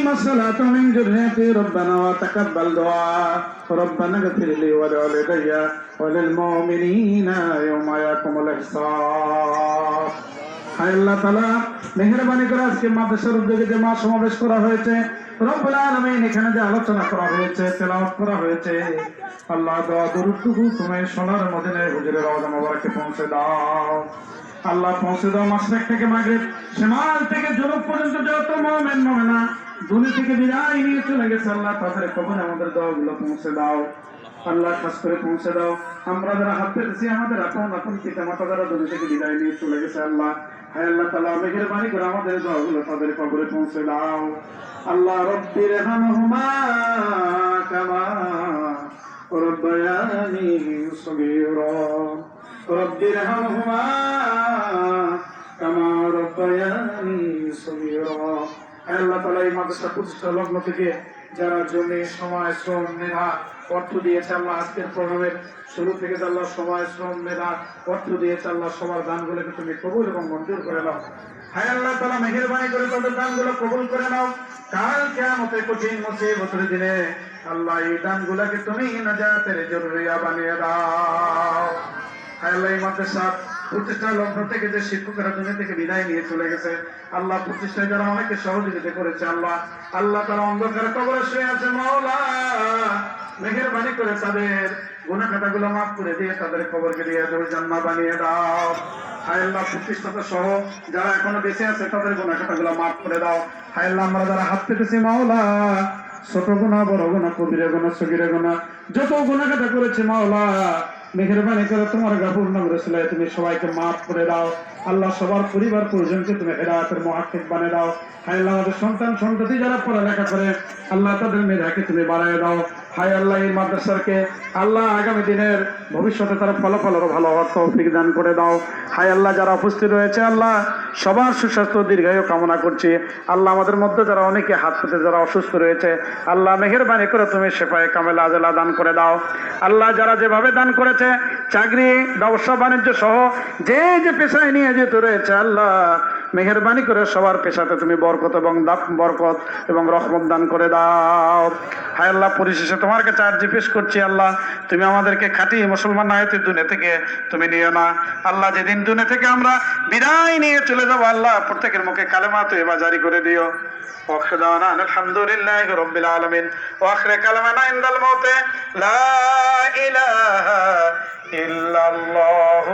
وأقيم الصلاة من ذريتي ربنا وتقبل دعاء ربنا اغفر لي ولوالدي وللمؤمنين يوم يقوم الحساب হায় আল্লাহ তালা মেহরবানি করে আজকে মাদ্রাসার উদ্যোগে যে মা সমাবেশ করা হয়েছে রব্বুল আলামিন এখানে যে আলোচনা করা হয়েছে তেলাওয়াত করা হয়েছে আল্লাহ দোয়া দরুদটুকু তুমি সোনার মদিনায় হুজুরের রওজা মোবারকে পৌঁছে দাও আল্লাহ পৌঁছে দাও মাসরেক থেকে মাগরিব সেমাল থেকে জুনুব পর্যন্ত যত মুমিন মুমিনা দুনিয়া থেকে বিদায় নিয়ে চলে গেছে আল্লাহ তাদের কখন আমাদের দোয়াগুলো পৌঁছে দাও? আল্লাহ খাস করে পৌঁছে দাও। আমরা যারা হাত পেতেছি, আমাদের আপন আপন পিতা মাতা যারা দুনিয়া থেকে বিদায় নিয়ে চলে গেছে আল্লাহ। হায় আল্লাহ তালা মেহরবানি করে আমাদের দোয়াগুলো তাদের কবরে পৌঁছে দাও। আল্লাহ রব্বির হামহুমা কামা রব্বায়ানি সগীরা। রব্বির হামহুমা কামা রব্বায়ানি সগীরা। আল্লাহ তালা এই মাদ্রাসা প্রতিষ্ঠা লগ্ন থেকে যারা জমি, সময়, শ্রম, মেধা, অর্থ দিয়েছে, আল্লাহ আজকের প্রোগ্রামের শুরু থেকে আল্লাহ সময়, শ্রম, মেধা, অর্থ দিয়েছে, আল্লাহ সবার দানগুলোকে তুমি কবুল এবং মঞ্জুর করে নাও। হায়, আল্লাহ তালা মেহরবানি করে তাদের দানগুলো কবুল করে নাও। কাল কেমতে কঠিন মুসিবতের দিনে আল্লাহ এই দানগুলোকে তুমি নাজাতের জরুরিয়া বানিয়ে দাও। হায়, আল্লাহ এই মাদ্রাসা প্রতিষ্ঠা লগ্ন থেকে যে শিক্ষকেরা দুনিয়া থেকে বিদায় নিয়ে চলে গেছে, আল্লাহ প্রতিষ্ঠায় যারা অনেকে সহযোগিতা করেছে, আল্লাহ আল্লাহ তারা অন্ধকার কবরে শুয়ে আছে, মাওলা। মেহেরবানি করে তাদের গুনা খাতাগুলো মাফ করে দিয়ে তাদের কবরকে দিয়ে দেবে জান্না বানিয়ে দাও। হায় আল্লাহ, প্রতিষ্ঠাতা সহ যারা এখনও বেঁচে আছে, তাদের গুনা খাতাগুলো মাফ করে দাও। হায় আল্লাহ, আমরা যারা হাত পেতেছি, মাওলা, ছোট গুণা বড় গুণা কবিরে গুণা সগিরে গুণা যত গুণা খাতা করেছে, মাওলা মেহরবানি করে তোমার গাফুর নাম রসুলাই তুমি সবাইকে মাফ করে দাও। আল্লাহ সবার পরিবার পরিজনকে তুমি হেদায়তের মহাক্ষেপ বানিয়ে দাও। আল্লাহ, আমাদের সন্তান সন্ততি যারা পড়ালেখা করে, আল্লাহ তাদের মেধাকে তুমি বাড়ায় দাও। হায় আল্লাহ, এই মাদ্রাসারকে আল্লাহ আগামী দিনের ভবিষ্যতে তারা ফলাফল আরও ভালো তৌফিক দান করে দাও। হায় আল্লাহ, যারা উপস্থিত রয়েছে আল্লাহ সবার সুস্বাস্থ্য দীর্ঘায়ু কামনা করছি। আল্লাহ আমাদের মধ্যে যারা অনেকে হাত পেতে যারা অসুস্থ রয়েছে, আল্লাহ মেহেরবানি করে তুমি সেপায় কামেলা আজেলা দান করে দাও। আল্লাহ যারা যেভাবে দান করেছে, চাকরি, ব্যবসা, বাণিজ্য সহ যে যে পেশায় নিয়ে যেতে রয়েছে, আল্লাহ মেহরবানি করে সবার পেশাতে তুমি বরকত এবং দাপ বরকত এবং রহমত দান করে দাও হায় আল্লাহ পরিশেষে তোমার কাছে আর্জি পেশ করছি আল্লাহ তুমি আমাদেরকে খাঁটি মুসলমান না হইতে দুনে থেকে তুমি নিও না আল্লাহ যেদিন দুনে থেকে আমরা বিদায় নিয়ে চলে যাবো আল্লাহ প্রত্যেকের মুখে কালেমা তো এবার জারি করে দিও واخر دعوانا ان الحمد لله رب العالمين واخر كلامنا عند الموت لا اله الا الله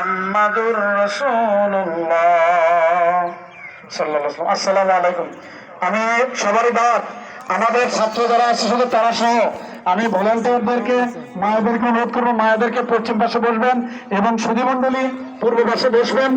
মোহাম্মদুর রসুল্লাহ সাল্লাহ আসসালামু আলাইকুম। আমি সবারই বাদ আমাদের ছাত্র যারা আছে, শুধু তারা সহ। আমি ভলেন্টিয়ারদেরকে, মায়েদেরকে অনুরোধ করব, মায়েদেরকে পশ্চিম পাশে বসবেন এবং সুধীমণ্ডলী পূর্ব পাশে বসবেন।